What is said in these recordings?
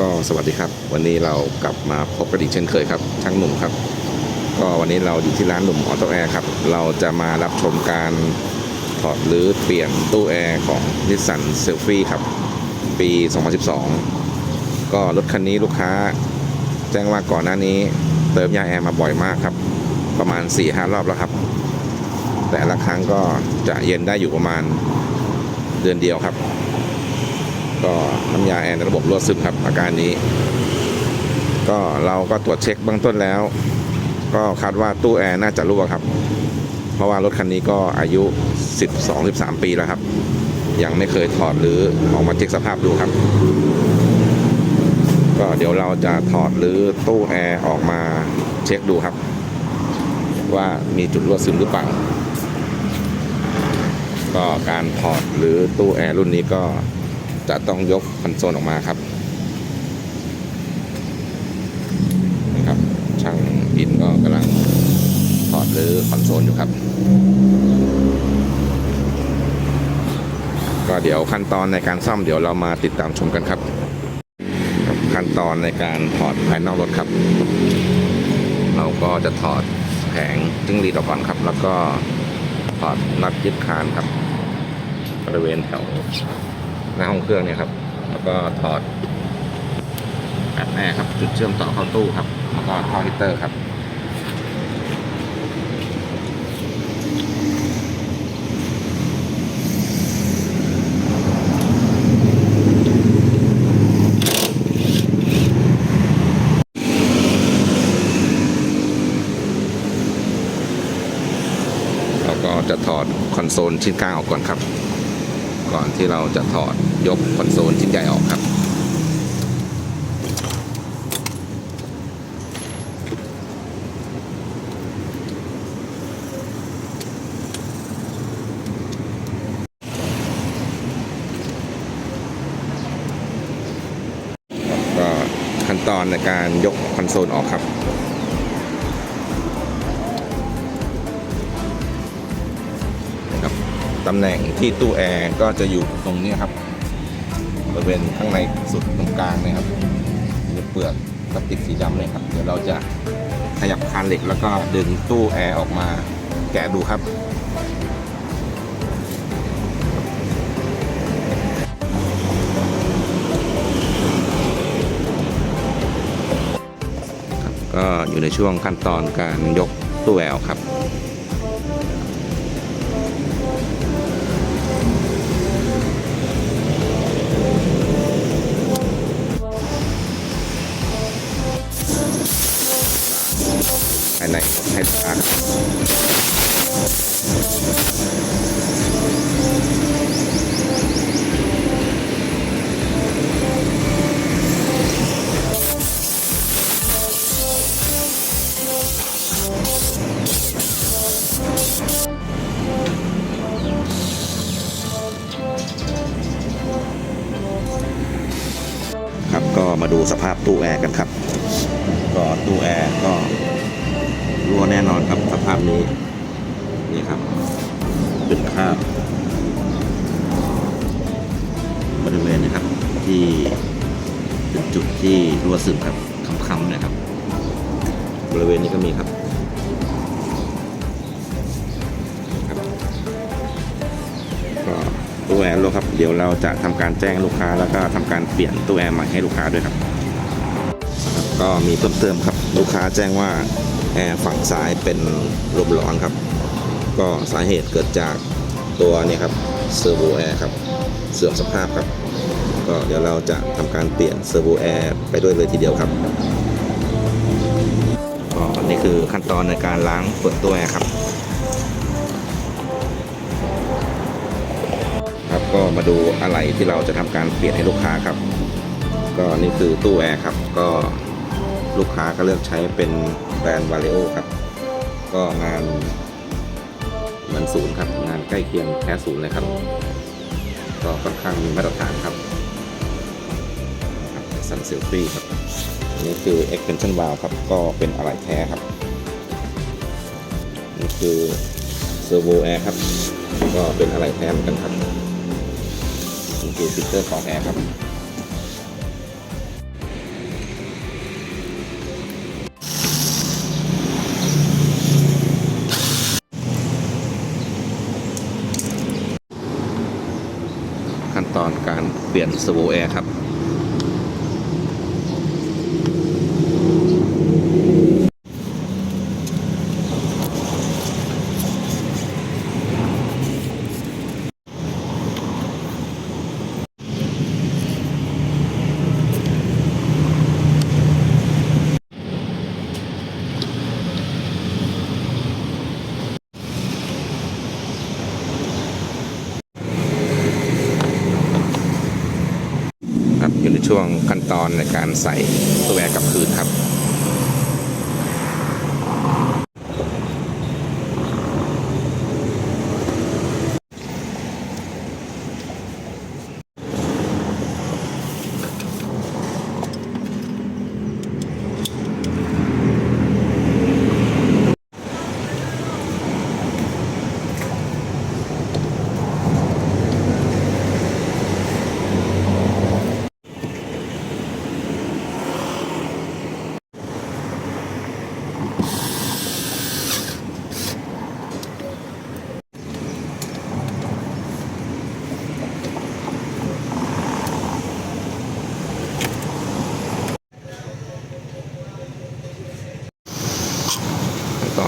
ก็สวัสดีครับ วันนี้เรากลับมาพบกันอีกเช่นเคยครับช่างหนุ่มครับ ก็วันนี้เราอยู่ที่ร้านหนุ่มออโตแอร์ครับ เราจะมารับชมการถอดหรือเปลี่ยนตู้แอร์ของนิสสันเซลฟี่ครับ ปี 2012 ก็รถคันนี้ลูกค้า แจ้งว่าก่อนหน้านี้เติมยาแอร์มาบ่อยมากครับ ประมาณ 4-5 รอบแล้วครับ แต่ละครั้งก็จะเย็นได้อยู่ประมาณเดือนเดียวครับ ก็น้ำยาแอร์ในระบบรั่วซึมครับอาการนี้ ก็เราก็ตรวจเช็คเบื้องต้นแล้ว ก็คาดว่าตู้แอร์น่าจะรั่วครับ เพราะว่ารถคันนี้ก็อายุ 12-13 ปีแล้วครับ ยังไม่เคยถอดหรือออกมาเช็คสภาพดูครับ ก็เดี๋ยวเราจะถอดหรือตู้แอร์ออกมาเช็คดูครับ ว่ามีจุดรั่วซึมหรือเปล่าก็การถอดหรือตู้แอร์รุ่นนี้ก็ จะต้องยกคอนโซลออกมาครับนะครับ ช่างอินก็กำลังถอดหรือคอนโซลอยู่ครับ ก็เดี๋ยวขั้นตอนในการซ่อมเดี๋ยวเรามาติดตามชมกันครับ ขั้นตอนในการถอดภายนอกรถครับ เราก็จะถอดแผงจิ้งรีดออกก่อนครับ แล้วก็ถอดนัดยึดคานครับบริเวณแถว หน้าห้องเครื่องเนี่ยครับ แล้วก็ถอดแอดแม่ครับ จุดเชื่อมต่อเข้าตู้ครับ แล้วก็ท่อฮีตเตอร์ครับก็จะถอดคอนโซลชิ้นกลางออกก่อนครับ ก่อนที่เราจะถอดยกคอนโซลชิ้นใหญ่ออกครับก็ขั้นตอนในการยกคอนโซลออกครับครับ ตำแหน่งที่ตู้แอร์ก็จะอยู่ตรงนี้ครับบริเวณข้างในสุดตรงกลางนะครับมีเปลือกพลาสติกสีดำเลยครับ เดี๋ยวเราจะขยับคานเหล็กแล้วก็ดึงตู้แอร์ออกมาแกะดูครับก็อยู่ในช่วงขั้นตอนการยกตู้แอร์ครับ ภายในให้ลูกค้าครับครับก็มาดูสภาพตู้แอร์กันครับ ก็ตู้แอร์ก็ รั่วแน่นอนครับสภาพนี้นี่ครับเป็นคราบบริเวณนะครับที่เป็นจุดที่รั่วซึมครับค้ำๆนะครับ บริเวณนี้ก็มีครับก็ตู้แอร์รั่วครับ เดี๋ยวเราจะทำการแจ้งลูกค้าแล้วก็ทำการเปลี่ยนตู้แอร์ใหม่ให้ลูกค้าด้วยครับ ก็มีเพิ่มเติมครับ ลูกค้าแจ้งว่า แอร์ฝั่งซ้ายเป็นลมร้อนครับ ก็สาเหตุเกิดจากตัวนี้ครับเซอร์โวแอร์ครับเสื่อมสภาพครับ ก็เดี๋ยวเราจะทำการเปลี่ยนเซอร์โวแอร์ไปด้วยเลยทีเดียวครับก็นี่คือขั้นตอนในการล้างเปลือกตัวแอร์ครับครับก็มาดูอะไรที่เราจะทำการเปลี่ยนให้ลูกค้าครับ ก็นี่คือตู้แอร์ครับ ก็ ลูกค้าก็เลือกใช้เป็นแบรนด์วาเลโอครับ ก็งานเหมันศูนย์ครับ งานใกล้เคียงแท้ศูนย์เลยครับ ก็ค่อนข้างมีมาตรฐานครับสันเซลฟี่ครับอันนี่คือ extension valve ครับ ก็เป็นอะไรแท้ครับนี่คือ servo air ครับ ก็เป็นอะไรแท้เหมือนกันครับนี่คือฟิลเตอร์ของแอร์ครับ ขั้นตอนการเปลี่ยนสวูแอร์ครับ ช่วงขั้นตอนในการใส่ตัวแวร์กลับคืนครับ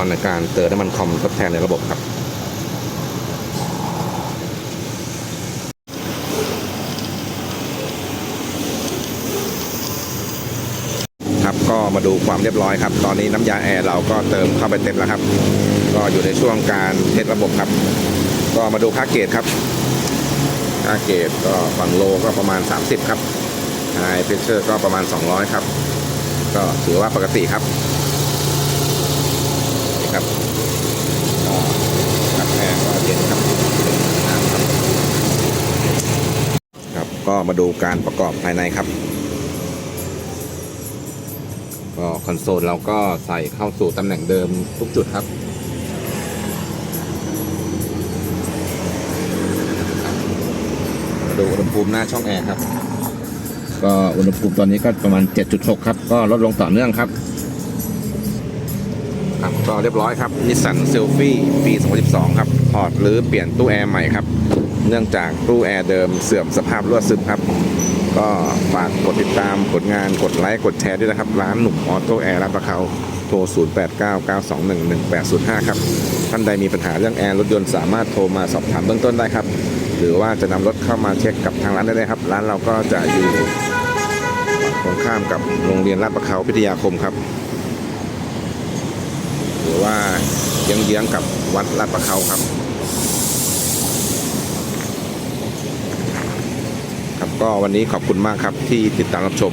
อนในการเติมน้ำมันคอมทดแทนในระบบครับ ครับก็มาดูความเรียบร้อยครับ ตอนนี้น้ำยาแอร์เราก็เติมเข้าไปเต็มแล้วครับ ก็อยู่ในช่วงการเทสระบบครับ ก็มาดูค่าเกรดครับ ค่าเกรดก็ฝั่งโลก็ประมาณ 30 ครับไฮเพชเชอร์ก็ประมาณ 200 ครับ ก็ถือว่าปกติครับ ครับครับแอร์ก็เย็นครับครับ ก็มาดูการประกอบภายในครับ ก็คอนโซลเราก็ใส่เข้าสู่ตำแหน่งเดิมทุกจุดครับมาดูอุณหภูมิหน้าช่องแอร์ครับ ก็อุณหภูมิตอนนี้ก็ประมาณ 7.6 ครับ ก็ลดลงต่อเนื่องครับ ก็เรียบร้อยครับนิสสันเซลฟี่ปี 2012 ครับถอดหรือเปลี่ยนตู้แอร์ใหม่ครับ เนื่องจากตู้แอร์เดิมเสื่อมสภาพรั่วซึมครับ ก็ฝากกดติดตามผลงานกดไลค์กดแชร์ด้วยนะครับ ร้านหนุ่มออโต้แอร์รับประเขาโทร 0899211805 ครับ ท่านใดมีปัญหาเรื่องแอร์รถยนต์สามารถโทรมาสอบถามเบื้องต้นได้ครับ หรือว่าจะนำรถเข้ามาเช็คกับทางร้านได้เลยครับ ร้านเราก็จะอยู่ตรงข้ามกับโรงเรียนลาดประเขาพิทยาคมครับ หรือว่าเยื้องๆกับวัดลาดประเขาครับ ครับก็วันนี้ขอบคุณมากครับที่ติดตามรับชม